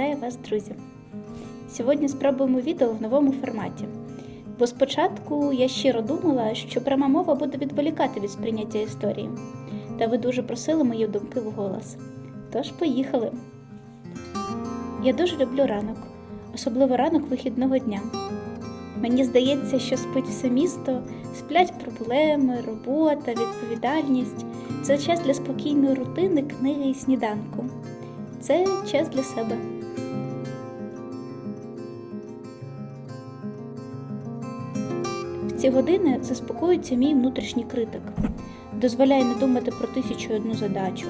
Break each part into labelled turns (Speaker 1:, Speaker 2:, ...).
Speaker 1: Вітаю вас, друзі! Сьогодні спробуємо відео в новому форматі. Бо спочатку я щиро думала, що пряма мова буде відволікати від сприйняття історії. Та ви дуже просили мої думки вголос. Тож поїхали! Я дуже люблю ранок, особливо ранок вихідного дня. Мені здається, що спить все місто, сплять проблеми, робота, відповідальність. Це час для спокійної рутини, книги і сніданку. Це час для себе. Ці години заспокоюється мій внутрішній критик, дозволяє не думати про тисячу одну задачу,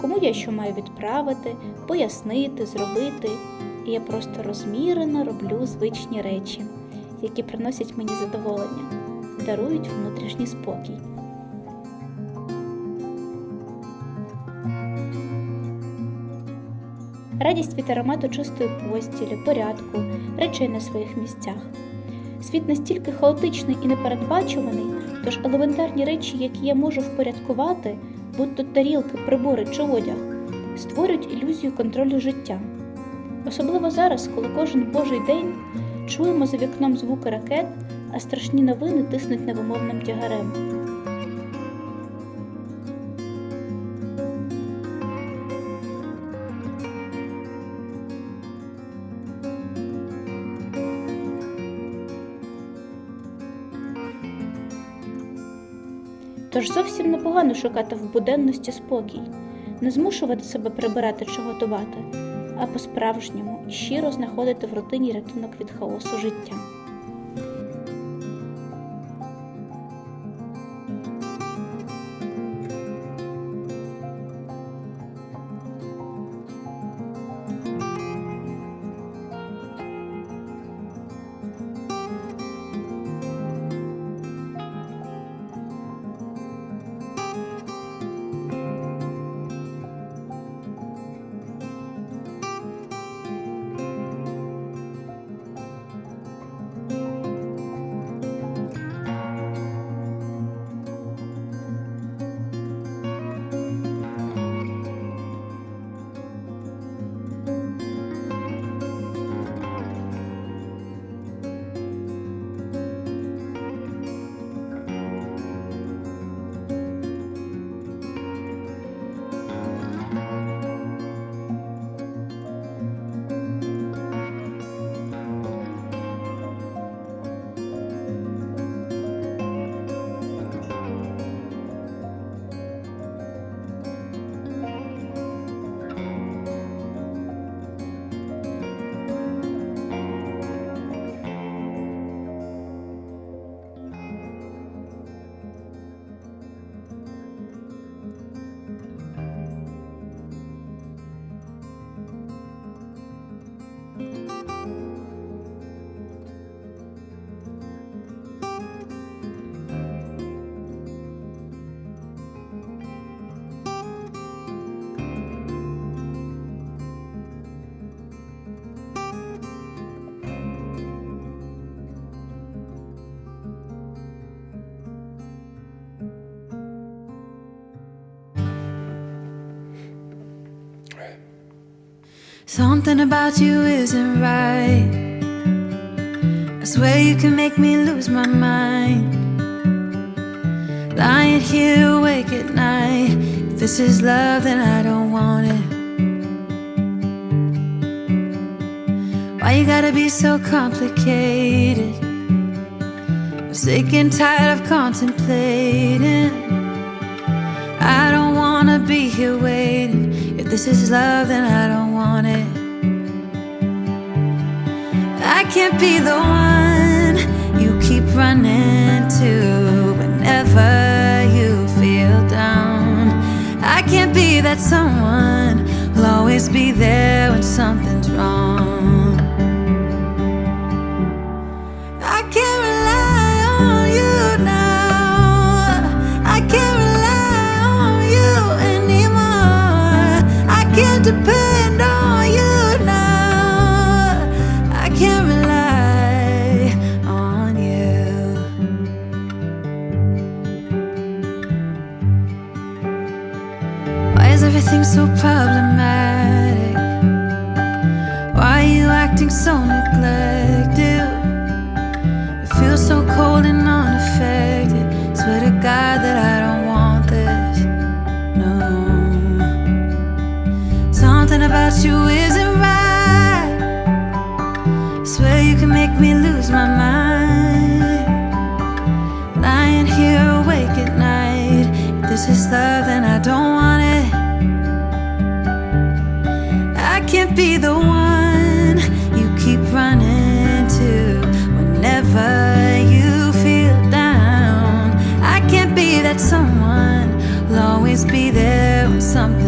Speaker 1: кому я що маю відправити, пояснити, зробити. І я просто розмірено роблю звичні речі, які приносять мені задоволення, дарують внутрішній спокій. радість від аромату чистої постілі, порядку, речей на своїх місцях. Світ настільки хаотичний і непередбачуваний, тож елементарні речі, які я можу впорядкувати, будь то тарілки, прибори чи одяг, створюють ілюзію контролю життя. Особливо зараз, коли кожен божий день чуємо за вікном звуки ракет, а страшні новини тиснуть невимовним тягарем. Тож зовсім непогано шукати в буденності спокій, не змушувати себе прибирати чи готувати, а по-справжньому щиро знаходити в рутині рятунок від хаосу життя.
Speaker 2: Something about you isn't right. I swear you can make me lose my mind. Lying here awake at night. If this is love, then I don't want it. Why you gotta be so complicated? I'm sick and tired of contemplating. I don't wanna be here waiting. If this is love, then I don't want it. I can't be the one you keep running to whenever you feel down. I can't be that someone who'll always be there when something's wrong. Always be there when something's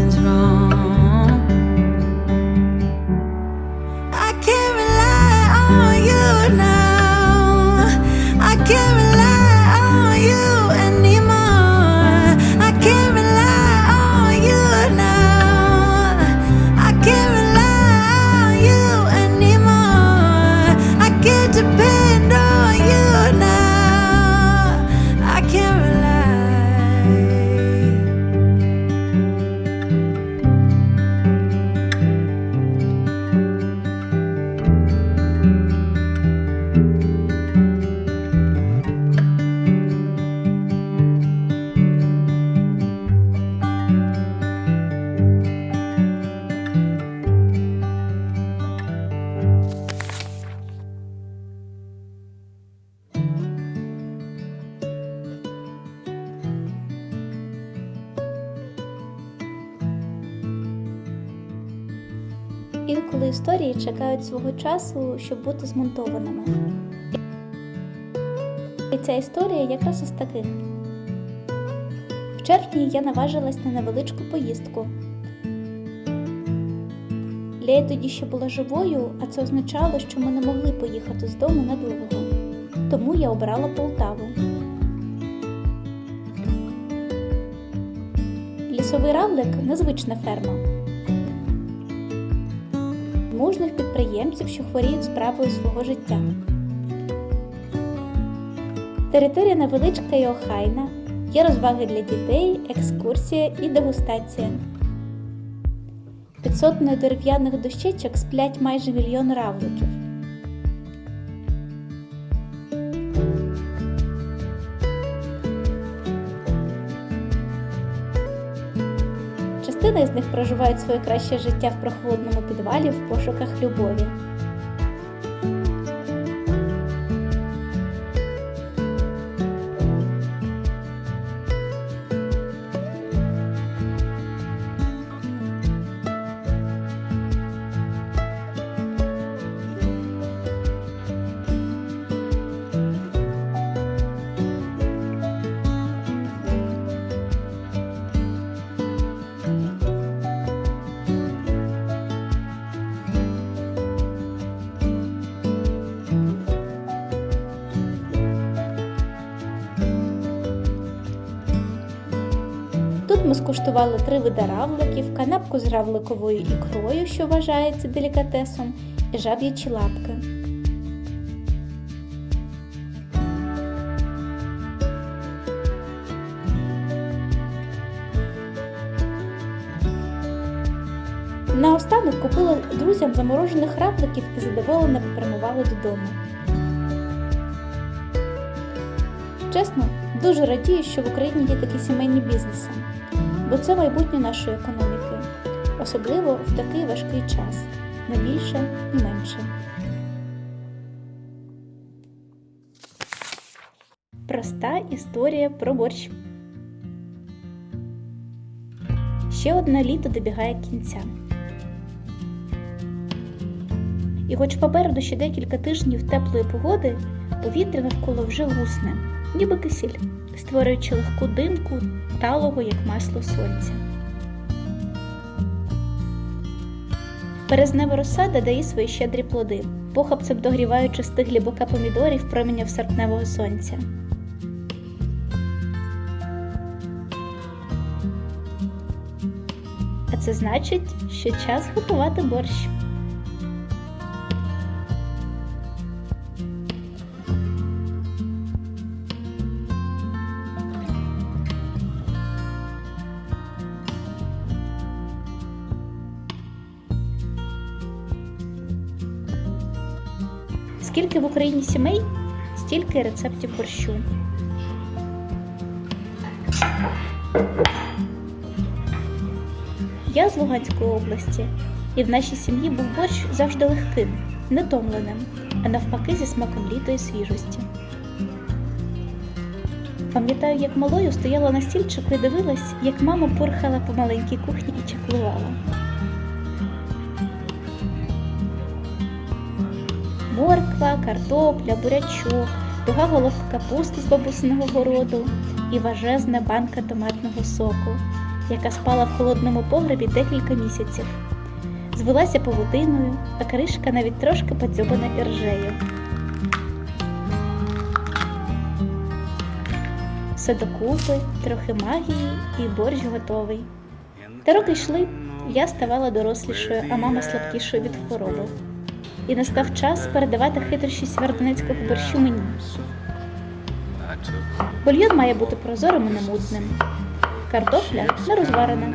Speaker 1: історії чекають свого часу, щоб бути змонтованими. І ця історія якраз із таких. В червні я наважилась на невеличку поїздку. Лея тоді ще була живою, а це означало, що ми не могли поїхати з дому надовго. Тому я обрала Полтаву. Лісовий равлик незвична ферма мужних підприємців, що хворіють справою свого життя. Територія невеличка і охайна, є розваги для дітей, екскурсія і дегустація. Під сотнею дерев'яних дощечок сплять майже мільйон равликів. Із них проживають своє краще життя в прохолодному підвалі в пошуках любові. Тут скуштували три види равликів, канапку з равликовою ікрою, що вважається делікатесом, і жаб'ячі лапки. Наостанок купила друзям заморожених равликів і задоволено попрямували додому. Чесно, дуже радію, що в Україні є такі сімейні бізнеси, бо це майбутнє нашої економіки, особливо в такий важкий час, не більше і менше. Проста історія про борщ. Ще одне літо добігає кінця. І хоч попереду ще декілька тижнів теплої погоди, повітря навколо вже гусне, ніби кисіль, створюючи легку димку, талого, як масло сонця. Березнева розсада дає свої щедрі плоди, похапцем догріваючи стиглі бока помідорів променяв серпневого сонця. А це значить, що час готувати борщ. Скільки в Україні сімей, стільки рецептів борщу. Я з Луганської області, і в нашій сім'ї був борщ завжди легким, нетомленим, а навпаки зі смаком літа і свіжості. Пам'ятаю, як малою стояла на стільчику і дивилась, як мама порхала по маленькій кухні і чаклувала. Картопля, бурячок, туга головка капусти з бабусиного городу і важезна банка томатного соку, яка спала в холодному погребі декілька місяців. Звелася павутиною, а кришка навіть трошки подзьобана іржею. Все докупи, трохи магії і борщ готовий. Та роки йшли, я ставала дорослішою, а мама слабкішою від хвороби. І настав час передавати хитрощі свердонецького борщу мені. Бульйон має бути прозорим і немутним. Картопля не розварена.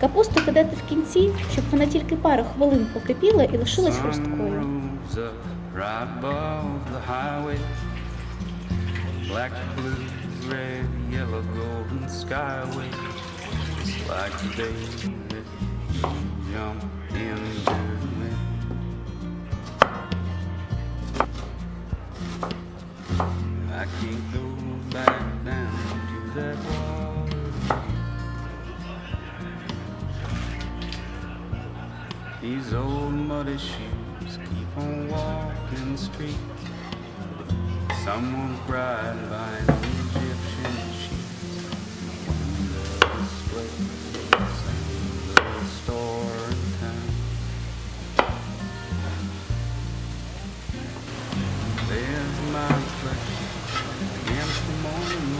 Speaker 1: Капусту кидати в кінці, щоб вона тільки пару хвилин покипіла і лишилась хрусткою.
Speaker 3: Like the day that you jump into I can't go back down to that water. These old muddy shoes keep on walking the street. Someone's bride buying Egyptian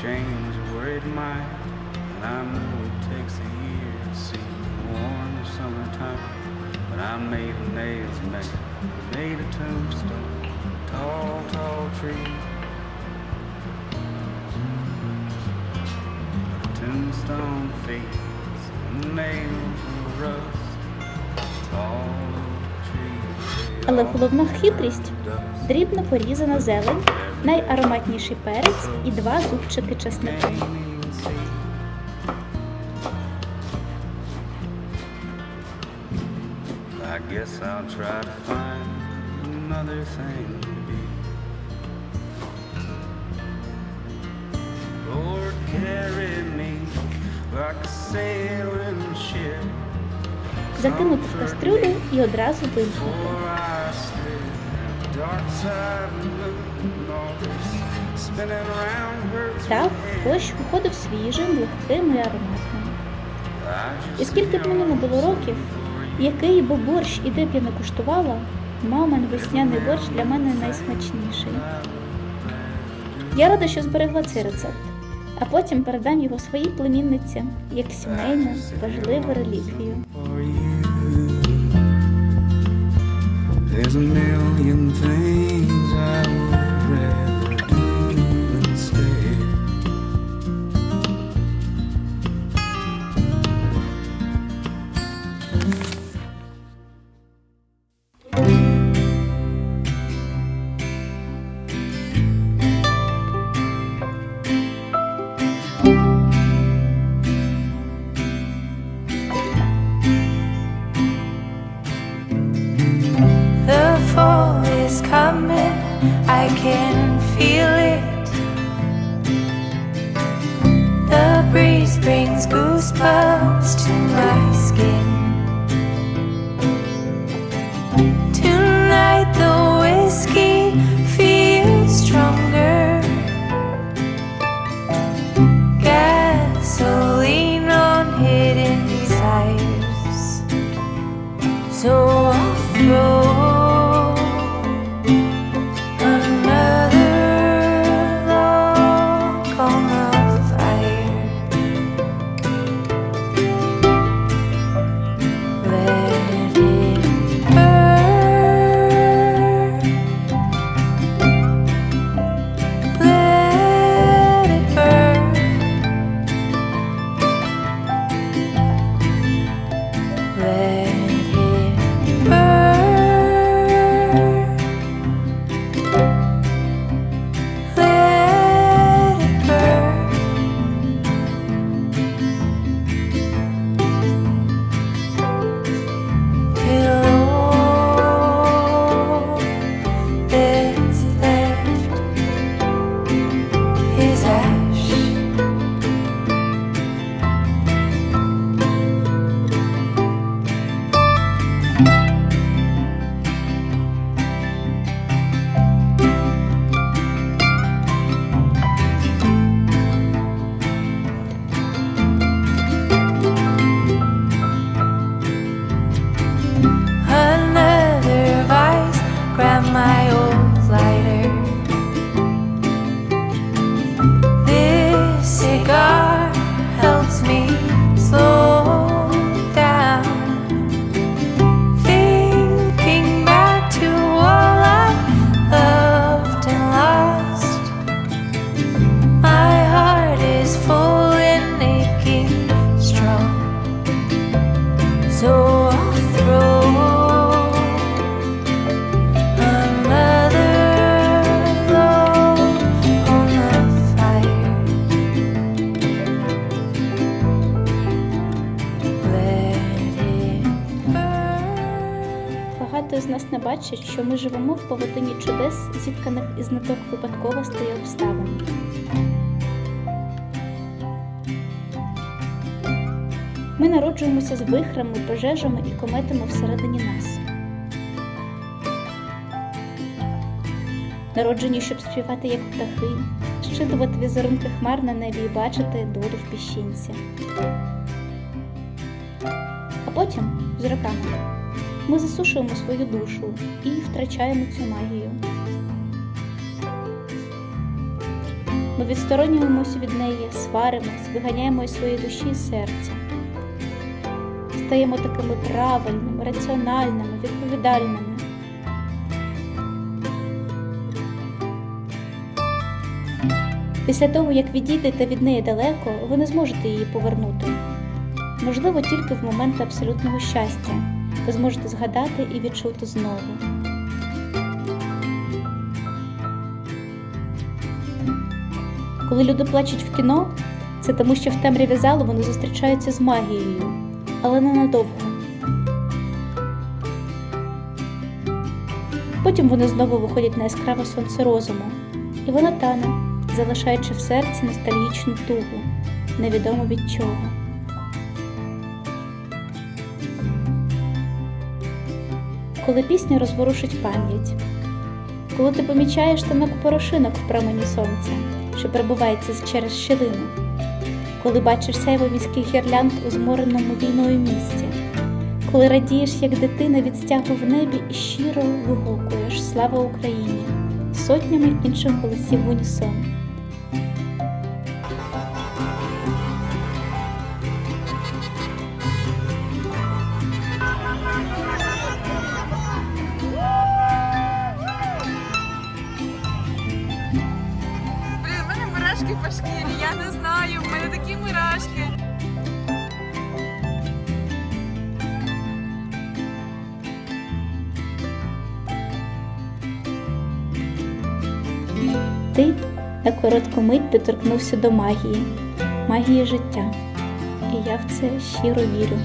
Speaker 3: change a worried mind. And I know it takes a year to see the warm summertime. But I made of nails, made, made a tombstone, tall, tall tree. The tombstone fades and the nails will rust. Tall oak trees,
Speaker 1: Але головна хитрість дрібно порізана зелень, найароматніший перець і два зубчики чеснику.
Speaker 3: Raining sea. I guess I'll try to find another thing to be. Lord, carry me like a sailing ship.
Speaker 1: Закинути в кастрюлю і одразу вимкнути. Так,
Speaker 3: head.
Speaker 1: виходив свіжим, легким і ароматним. І скільки б мені не було років, який би борщ і де б я не куштувала, мамин весняний борщ для мене найсмачніший. Я рада, що зберегла цей рецепт, а потім передам його своїй племінниці як сімейну важливу реліквію.
Speaker 3: There's a million things I
Speaker 1: because нас бачать, що ми живемо в павутині чудес, зітканих із ниток випадковостей і обставин. Ми народжуємося з вихрами, пожежами і кометами всередині нас. Народжені, щоб співати як птахи, щитувати візерунки хмар на небі і бачити долю в піщинці. А потім, з роками, ми засушуємо свою душу і втрачаємо цю магію. Ми відсторонюємося від неї, сваримось, виганяємо із своєї душі і серця. Стаємо такими правильними, раціональними, відповідальними. Після того, як відійдете від неї далеко, ви не зможете її повернути. Можливо, тільки в момент абсолютного щастя ви зможете згадати і відчути знову. Коли люди плачуть в кіно, це тому, що в темряві залу вони зустрічаються з магією, але ненадовго. Потім вони знову виходять на яскраве сонце розуму, і вона тане, залишаючи в серці ностальгічну тугу, невідомо від чого. Коли пісня розворушить пам'ять, коли ти помічаєш танок порошинок в промені сонця, що перебувається через щілину, коли бачиш сяйво міських гірлянд у змореному війною місті, коли радієш, як дитина від стягу в небі і щиро вигукуєш Слава Україні! сотнями інших голосів в унісон. Ти на коротку мить доторкнувся до магії, магії життя, і я в це щиро вірю.